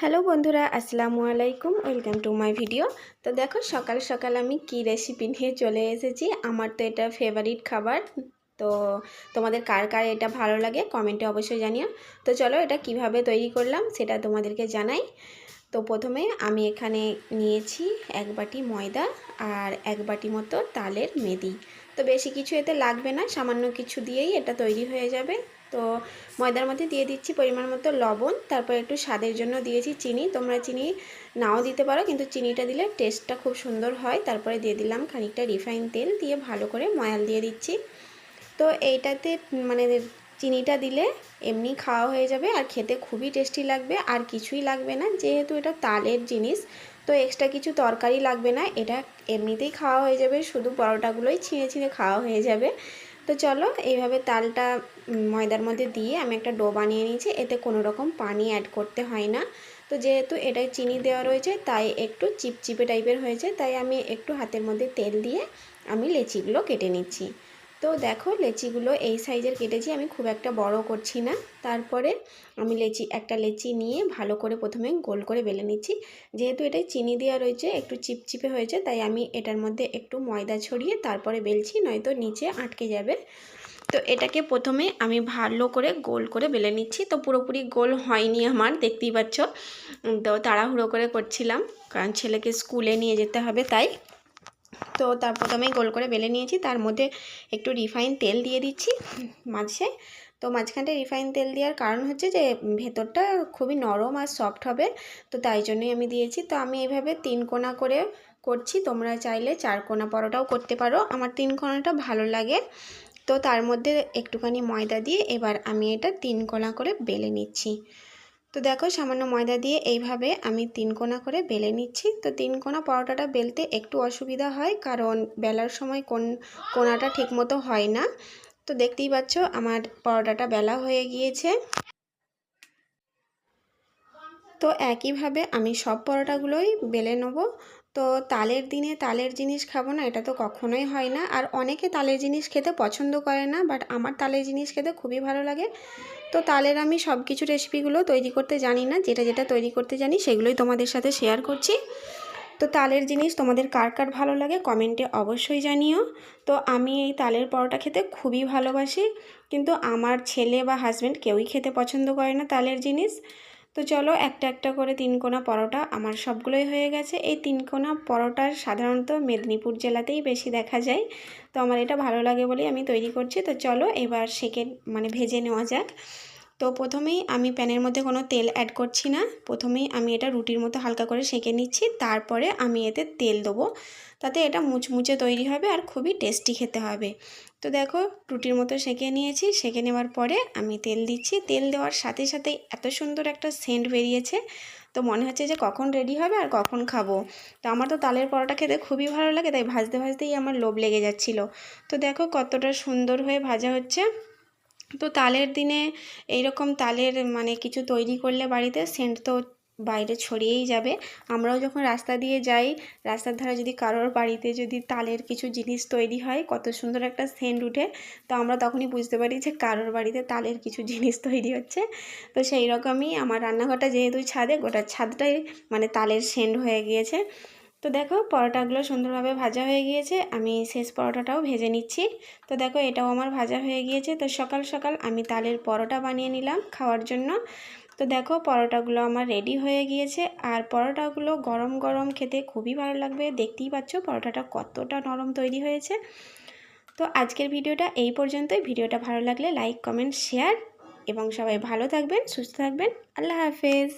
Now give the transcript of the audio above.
Hello বন্ধুরা, আসসালামু আলাইকুম, ওয়েলকাম টু মাই ভিডিও। তো দেখো, সকাল সকাল আমি কি রেসিপি নিয়ে চলে এসেছি, আমার তো এটা ফেভারিট খাবার। তো তোমাদের কার কার এটা ভালো লাগে কমেন্টে অবশ্যই জানিও। তো চলো, এটা কীভাবে তৈরি করলাম সেটা তোমাদেরকে জানাই। তো প্রথমে আমি এখানে নিয়েছি এক বাটি ময়দা আর এক বাটি মতো তালের মেদি। তো বেশি কিছু এতে লাগবে না, সামান্য কিছু দিয়েই এটা তৈরি হয়ে যাবে। তো ময়দার মধ্যে দিয়ে দিচ্ছি পরিমাণ মতো লবণ, তারপর একটু স্বাদের জন্য দিয়েছি চিনি। তোমরা চিনি নাও দিতে পারো, কিন্তু চিনিটা দিলে টেস্টটা খুব সুন্দর হয়। তারপরে দিয়ে দিলাম খানিকটা রিফাইন তেল দিয়ে ভালো করে ময়াল দিয়ে দিচ্ছি। তো এইটাতে মানে চিনিটা দিলে এমনি খাওয়া হয়ে যাবে আর খেতে খুবই টেস্টি লাগবে। আর কিছুই লাগবে না, যেহেতু এটা তালের জিনিস, তো এক্সট্রা কিছু তরকারি লাগবে না। এটা এমনিতেই খাওয়া হয়ে যাবে, শুধু পরোটাগুলোই ছিঁড়ে ছিঁড়ে খাওয়া হয়ে যাবে। তো চলো, এইভাবে তালটা ময়দার মধ্যে দিয়ে আমি একটা ডো বানিয়ে নিয়েছি। এতে কোনো রকম পানি অ্যাড করতে হয় না। তো যেহেতু এটাই চিনি দেওয়া রয়েছে, তাই একটু চিপচিপে টাইপের হয়েছে, তাই আমি একটু হাতের মধ্যে তেল দিয়ে আমি লেচিগুলো কেটে নিচ্ছি। তো দেখো লেচিগুলো এই সাইজের কেটেছি, আমি খুব একটা বড় করছি না। তারপরে আমি লেচি, একটা লেচি নিয়ে ভালো করে প্রথমে গোল করে বেলে নিচ্ছি। যেহেতু এটা চিনি দেওয়া রয়েছে, একটু চিপচিপে হয়েছে, তাই আমি এটার মধ্যে একটু ময়দা ছড়িয়ে তারপরে বেলছি, নয়তো নিচে আটকে যাবে। তো এটাকে প্রথমে আমি ভালো করে গোল করে বেলে নিচ্ছি। তো পুরোপুরি গোল হয়নি আমার, দেখতেই পাচ্ছ। তো তাড়াহুড়ো করে করছিলাম, কারণ ছেলেকে স্কুলে নিয়ে যেতে হবে, তাই তো তার প্রথমে গোল করে বেলে নিয়েছি। তার মধ্যে একটু রিফাইন তেল দিয়ে দিচ্ছি মাঝে। তো মাঝখানটা রিফাইন তেল দেওয়ার কারণ হচ্ছে যে, ভেতরটা খুবই নরম আর সফট হবে। তো তাই জন্যই আমি দিয়েছি। তো আমি এইভাবে তিন কোনা করে করছি। তোমরা চাইলে চার কোনা পরোটাও করতে পারো। আমার তিন কোনাটা ভালো লাগে। তো তার মধ্যে একটুখানি ময়দা দিয়ে এবার আমি এটা তিন কোনা করে বেলে নিচ্ছি। তো দেখো সামান্য ময়দা দিয়ে এইভাবে আমি তিন কোনা করে বেলে নিচ্ছি। তো তিন কোনা পরোটাটা বেলতে একটু অসুবিধা হয়, কারণ বেলার সময় কোন, কোনাটা ঠিকমতো হয় না। তো দেখতেই পাচ্ছ আমার পরোটাটা বেলা হয়ে গিয়েছে। তো একইভাবে আমি সব পরোটাগুলোই বেলে নেব। তো তালের দিনে তালের জিনিস খাব না, এটা তো কখনোই হয় না। আর অনেকে তালের জিনিস খেতে পছন্দ করে না বাট আমার তালের জিনিস খেতে খুবই ভালো লাগে। তো তালের আমি সব কিছু রেসিপিগুলো তৈরি করতে জানি না, যেটা যেটা তৈরি করতে জানি সেগুলোই তোমাদের সাথে শেয়ার করছি। তো তালের জিনিস তোমাদের কার কার ভালো লাগে কমেন্টে অবশ্যই জানিও। তো আমি এই তালের পরোটা খেতে খুবই ভালোবাসি, কিন্তু আমার ছেলে বা হাজব্যান্ড কেউই খেতে পছন্দ করে না তালের জিনিস। তো চলো একটা একটা করে তিন কোনা পরোটা, আমার সবগুলোই হয়ে গেছে। এই তিন কোনা পরোটার সাধারণত মেদিনীপুর জেলাতেই বেশি দেখা যায়। তো আমার এটা ভালো লাগে বলেই আমি তৈরি করছি। তো চলো এবার সেকে মানে ভেজে নেওয়া যাক। তো প্রথমেই আমি প্যানের মধ্যে কোনো তেল অ্যাড করছি না। প্রথমেই আমি এটা রুটির মতো হালকা করে সেঁকে নিচ্ছি, তারপরে আমি এতে তেল দেবো। তাতে এটা মুচমুচে তৈরি হবে আর খুবই টেস্টি খেতে হবে। তো দেখো, রুটির মতো সেঁকে নিয়েছি, সেঁকে নেওয়ার পরে আমি তেল দিচ্ছি। তেল দেওয়ার সাথে সাথে এত সুন্দর একটা সেন্ট বেরিয়েছে। তো মনে হচ্ছে যে কখন রেডি হবে আর কখন খাব। তো আমার তো তালের পরোটা খেতে খুবই ভালো লাগে, তাই ভাজতে ভাজতেই আমার লোভ লেগে যাচ্ছিল। তো দেখো কতটা সুন্দর হয়ে ভাজা হচ্ছে। তো তালের দিনে এইরকম তালের মানে কিছু তৈরি করলে বাড়িতে সেন্ট তো বাইরে ছড়িয়েই যাবে। আমরাও যখন রাস্তা দিয়ে যাই, রাস্তার ধারে যদি কারোর বাড়িতে যদি তালের কিছু জিনিস তৈরি হয়, কত সুন্দর একটা সেন্ট উঠে, তো আমরা তখনই বুঝতে পারি যে কারোর বাড়িতে তালের কিছু জিনিস তৈরি হচ্ছে। তো সেই রকমই আমার রান্নাঘরটা যেহেতু ছাদে, গোটা ছাদটাই মানে তালের সেন্ট হয়ে গিয়েছে। তো দেখো পরোটাগুলো সুন্দরভাবে ভাজা হয়ে গিয়েছে, আমি শেষ পরোটাটাও ভেজে নিচ্ছি। তো দেখো এটাও আমার ভাজা হয়ে গিয়েছে, তো সকাল সকাল আমি তালের পরোটা বানিয়ে নিলাম খাওয়ার জন্য। তো দেখো পরোটাগুলো আমার রেডি হয়ে গিয়েছে, আর পরোটাগুলো গরম গরম খেতে খুবই ভালো লাগবে, দেখতেই পাচ্ছ পরোটাটা কতটা নরম তৈরি হয়েছে। তো আজকের ভিডিওটা এই পর্যন্তই, ভিডিওটা ভালো লাগলে লাইক কমেন্ট শেয়ার এবং সবাই ভালো থাকবেন, সুস্থ থাকবেন, আল্লাহ হাফেজ।